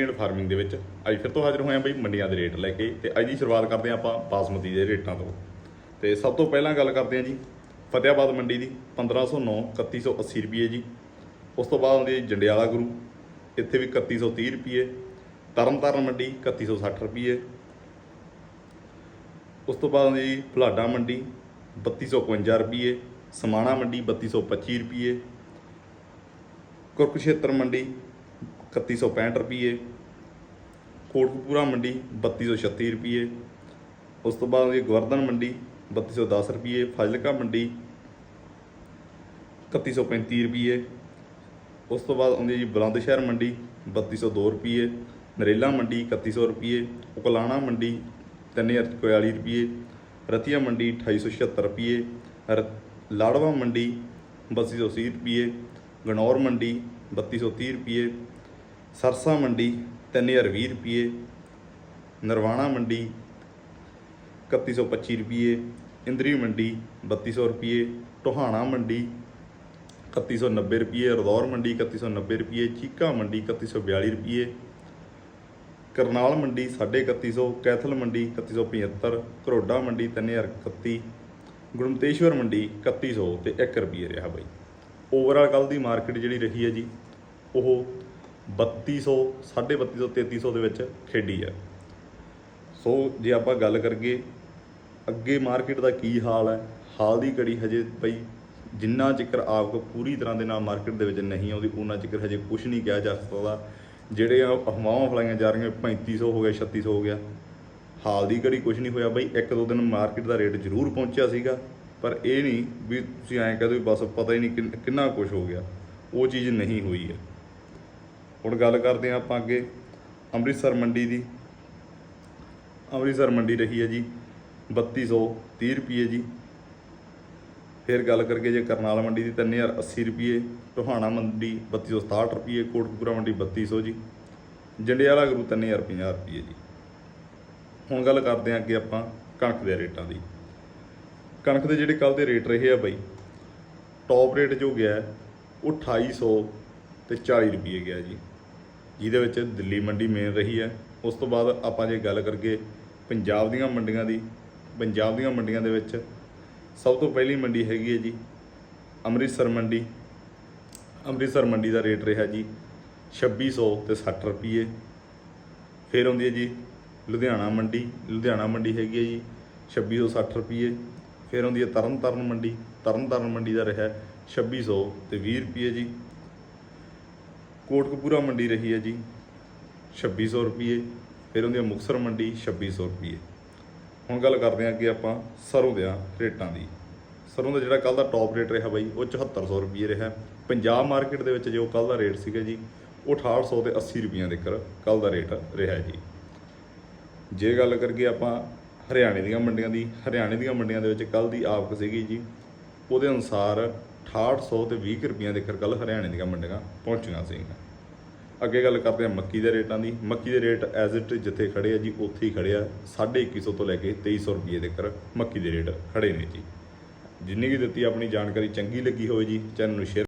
Indian farming ਦੇ ਵਿੱਚ ਅੱਜ ਫਿਰ ਤੋਂ ਹਾਜ਼ਰ ਹੋਏ ਹਾਂ ਬਈ ਮੰਡੀਆਂ ਦੇ ਰੇਟ ਲੈ ਕੇ ਤੇ ਅੱਜ ਦੀ ਸ਼ੁਰੂਆਤ ਕਰਦੇ ਹਾਂ ਆਪਾਂ ਬਾਸਮਤੀ ਦੇ ਰੇਟਾਂ ਤੋਂ। ਤੇ ਸਭ ਤੋਂ ਪਹਿਲਾਂ ਗੱਲ ਕਰਦੇ ਹਾਂ ਜੀ ਫਤਿਆਬਾਦ ਮੰਡੀ ਦੀ 1509 3180 ਰੁਪਏ ਜੀ। ਉਸ ਤੋਂ ਬਾਅਦ ਆਉਂਦੀ ਹੈ ਜੰਡਿਆਲਾ ਗੁਰੂ, ਇੱਥੇ ਵੀ 3130 ਰੁਪਏ। ਤਰਨਤਾਰਨ ਮੰਡੀ 3160 ਰੁਪਏ। ਉਸ ਤੋਂ ਬਾਅਦ ਆਉਂਦੀ ਜੀ ਫਲਾਡਾ ਮੰਡੀ 3251 ਰੁਪਏ। ਸਮਾਣਾ ਮੰਡੀ 3225 ਰੁਪਏ। ਕੁਰਕਸ਼ੇਤਰ ਮੰਡੀ 3165 ਰੁਪਏ ਕੋਟਕਪੂਰਾ ਮੰਡੀ 3236 ਰੁਪਏ ਉਸ ਤੋਂ ਬਾਅਦ ਆਉਂਦੀ ਹੈ ਗਵਰਧਨ ਮੰਡੀ 3210 ਰੁਪਏ ਫਾਜ਼ਿਲਕਾ ਮੰਡੀ 3135 ਰੁਪਏ ਉਸ ਤੋਂ ਬਾਅਦ ਆਉਂਦੀ ਹੈ ਜੀ ਬੁਲੰਦ ਸ਼ਹਿਰ ਮੰਡੀ 3202 ਰੁਪਏ ਨਰੇਲਾ ਮੰਡੀ 3100 ਰੁਪਏ ਉਕਲਾਣਾ ਮੰਡੀ 3041 ਰੁਪਏ ਰਤੀਆ ਮੰਡੀ 2876 ਰੁਪਏ ਰ- ਲਾੜਵਾ ਮੰਡੀ 3280 ਰੁਪਏ ਗਨੌਰ ਮੰਡੀ 3230 ਰੁਪਏ ਸਰਸਾ ਮੰਡੀ 3020 ਰੁਪਏ ਨਰਵਾਣਾ ਮੰਡੀ 3125 ਰੁਪਏ ਇੰਦਰੀ ਮੰਡੀ 3200 ਰੁਪਏ ਟੋਹਾਣਾ ਮੰਡੀ 3190 ਰੁਪਏ ਰਦੌਰ ਮੰਡੀ 3190 ਰੁਪਏ ਚੀਕਾ ਮੰਡੀ 3142 ਰੁਪਏ ਕਰਨਾਲ ਮੰਡੀ 3150 ਕੈਥਲ ਮੰਡੀ 3175 ਕਰੋਡਾ ਮੰਡੀ 3031 ਗੁਰਮਤੇਸ਼ਵਰ ਮੰਡੀ 3100 ਤੇ 1 ਰੁਪਏ ਰਿਹਾ ਬਾਈ। ਓਵਰਆਲ ਕੱਲ ਦੀ ਮਾਰਕੀਟ ਜਿਹੜੀ ਰਹੀ ਹੈ ਜੀ, ਉਹ 3200 3250 3300 ਦੇ ਵਿੱਚ ਖੇਡੀ ਹੈ। ਸੋ ਜੇ ਆਪਾਂ ਗੱਲ ਕਰੀਏ, ਅੱਗੇ ਮਾਰਕੀਟ ਦਾ ਕੀ ਹਾਲ ਹੈ? ਹਾਲ ਦੀ ਘੜੀ ਹਜੇ ਬਈ ਜਿੰਨਾ ਚਿਕਰ ਆਪਕ ਪੂਰੀ ਤਰ੍ਹਾਂ ਦੇ ਨਾਲ ਮਾਰਕੀਟ ਦੇ ਵਿੱਚ ਨਹੀਂ ਆਉਂਦੀ, ਉਹਨਾਂ ਚਿਕਰ ਹਜੇ ਕੁਝ ਨਹੀਂ ਕਿਹਾ ਜਾ ਸਕਦਾ। ਜਿਹੜੇ ਆ ਅਫਵਾਹਾਂ ਫਲਾਈਆਂ ਜਾ ਰਹੀਆਂ 3500 ਹੋ ਗਿਆ 3600 ਹੋ ਗਿਆ। ਹਾਲ ਦੀ ਘੜੀ ਕੁਝ ਨਹੀਂ ਹੋਇਆ ਬਈ, ਇੱਕ ਦੋ ਦਿਨ ਮਾਰਕੀਟ ਦਾ ਰੇਟ ਜ਼ਰੂਰ ਪਹੁੰਚਿਆ ਸੀਗਾ। ਪਰ ਇਹ ਨਹੀਂ ਵੀ ਤੁਸੀਂ ਐਂ ਕਹਦੇ ਵੀ ਬਸ ਪਤਾ ਹੀ ਨਹੀਂ ਕਿੰਨਾ ਕੁਝ ਹੋ ਗਿਆ। ਉਹ ਚੀਜ਼ ਨਹੀਂ ਹੋਈ ਹੈ। ਹੁਣ ਗੱਲ ਕਰਦੇ ਹਾਂ ਆਪਾਂ ਅੱਗੇ ਅੰਮ੍ਰਿਤਸਰ ਮੰਡੀ ਦੀ। ਅੰਮ੍ਰਿਤਸਰ ਮੰਡੀ ਰਹੀ ਹੈ ਜੀ 3230 ਰੁਪਏ ਜੀ। ਫਿਰ ਗੱਲ ਕਰਕੇ ਜੇ ਕਰਨਾਲ ਮੰਡੀ ਦੀ 3080 ਰੁਪਏ ਟੋਹਾਣਾ ਮੰਡੀ 3267 ਰੁਪਏ ਕੋਟਕਪੂਰਾ ਮੰਡੀ 3200 ਜੀ। ਜੰਡਿਆਲਾ ਗੁਰੂ 3050 ਰੁਪਏ ਜੀ। ਹੁਣ ਗੱਲ ਕਰਦੇ ਹਾਂ ਅੱਗੇ ਆਪਾਂ ਕਣਕ ਦੇ ਰੇਟਾਂ ਦੀ। ਕਣਕ ਦੇ ਜਿਹੜੇ ਕੱਲ ਦੇ ਰੇਟ ਰਹੇ ਆ ਬਾਈ ਟੌਪ ਰੇਟ ਜੋ ਗਿਆ ਹੈ, ਉਹ 2800 ਤੇ 40 ਰੁਪਏ ਗਿਆ ਜੀ। ਜਿਹਦੇ ਵਿੱਚ ਦਿੱਲੀ ਮੰਡੀ ਮੇਨ ਰਹੀ ਹੈ। ਉਸ ਤੋਂ ਬਾਅਦ ਆਪਾਂ ਜੇ ਗੱਲ ਕਰੀਏ ਪੰਜਾਬ ਦੀਆਂ ਮੰਡੀਆਂ ਦੀ, ਪੰਜਾਬ ਦੀਆਂ ਮੰਡੀਆਂ ਦੇ ਵਿੱਚ ਸਭ ਤੋਂ ਪਹਿਲੀ ਮੰਡੀ ਹੈਗੀ ਹੈ ਜੀ ਅੰਮ੍ਰਿਤਸਰ ਮੰਡੀ। ਅੰਮ੍ਰਿਤਸਰ ਮੰਡੀ ਦਾ ਰੇਟ ਰਿਹਾ ਜੀ 2600 ਤੇ 60 ਰੁਪਏ ਫਿਰ ਆਉਂਦੀ ਹੈ ਜੀ ਲੁਧਿਆਣਾ ਮੰਡੀ। ਲੁਧਿਆਣਾ ਮੰਡੀ ਹੈਗੀ ਹੈ ਜੀ 2660 ਰੁਪਏ ਫਿਰ ਆਉਂਦੀ ਹੈ ਤਰਨਤਾਰਨ ਮੰਡੀ। ਤਰਨਤਾਰਨ ਮੰਡੀ ਦਾ ਰਿਹਾ 2600 ਤੇ 20 ਰੁਪਏ ਜੀ। ਕੋਟਕਪੂਰਾ ਮੰਡੀ ਰਹੀ ਹੈ ਜੀ 2600 ਰੁਪਏ ਫਿਰ ਆਉਂਦੀ ਹੈ ਮੁਕਸਰ ਮੰਡੀ 2600 ਰੁਪਏ ਹੁਣ ਗੱਲ ਕਰਦੇ ਹਾਂ ਅੱਗੇ ਆਪਾਂ ਸਰੋਂ ਦੇ ਰੇਟਾਂ ਦੀ। ਸਰੋਂ ਦਾ ਜਿਹੜਾ ਕੱਲ ਦਾ ਟੌਪ ਰੇਟ ਰਿਹਾ ਬਾਈ, ਉਹ 7400 ਰੁਪਏ ਰਿਹਾ। ਪੰਜਾਬ ਮਾਰਕੀਟ ਦੇ ਵਿੱਚ ਜੋ ਕੱਲ ਦਾ ਰੇਟ ਸੀਗਾ ਜੀ, ਉਹ 6800 ਤੇ 80 ਰੁਪਈਆਂ ਦੇ ਕਰ ਕੱਲ ਦਾ ਰੇਟ ਰਿਹਾ ਜੀ। ਜੇ ਗੱਲ ਕਰੀਏ ਆਪਾਂ ਹਰਿਆਣੇ ਦੀਆਂ ਮੰਡੀਆਂ ਦੀ, ਹਰਿਆਣੇ ਦੀਆਂ ਮੰਡੀਆਂ ਦੇ ਵਿੱਚ ਕੱਲ ਦੀ ਆਵਕ ਸੀਗੀ ਜੀ, ਉਹਦੇ ਅਨੁਸਾਰ 6800 ਤੇ 20 ਰੁਪਈਆਂ ਦੇ ਕੱਲ ਹਰਿਆਣੇ ਦੀਆਂ ਮੰਡੀਆਂ ਪਹੁੰਚੀਆਂ ਸੀਗੀਆਂ। ਅੱਗੇ ਗੱਲ ਕਰਦੇ ਹਾਂ ਮੱਕੀ ਦੇ ਰੇਟਾਂ ਦੀ। ਮੱਕੀ ਦੇ ਰੇਟ ਐਜ਼ ਇਟ ਜਿੱਥੇ ਖੜੇ ਆ ਜੀ, ਉੱਥੇ ਹੀ ਖੜੇ ਆ। 2150 ਤੋਂ ਲੈ ਕੇ 2300 ਰੁਪਏ ਦੇ ਕਰ ਮੱਕੀ ਦੇ ਰੇਟ ਖੜੇ ਨੇ ਜੀ। ਜਿੰਨੀ ਵੀ ਦਿੱਤੀ ਆਪਣੀ ਜਾਣਕਾਰੀ ਚੰਗੀ ਲੱਗੀ ਹੋਵੇ ਜੀ, ਚੈਨਲ ਨੂੰ ਸ਼ੇਅਰ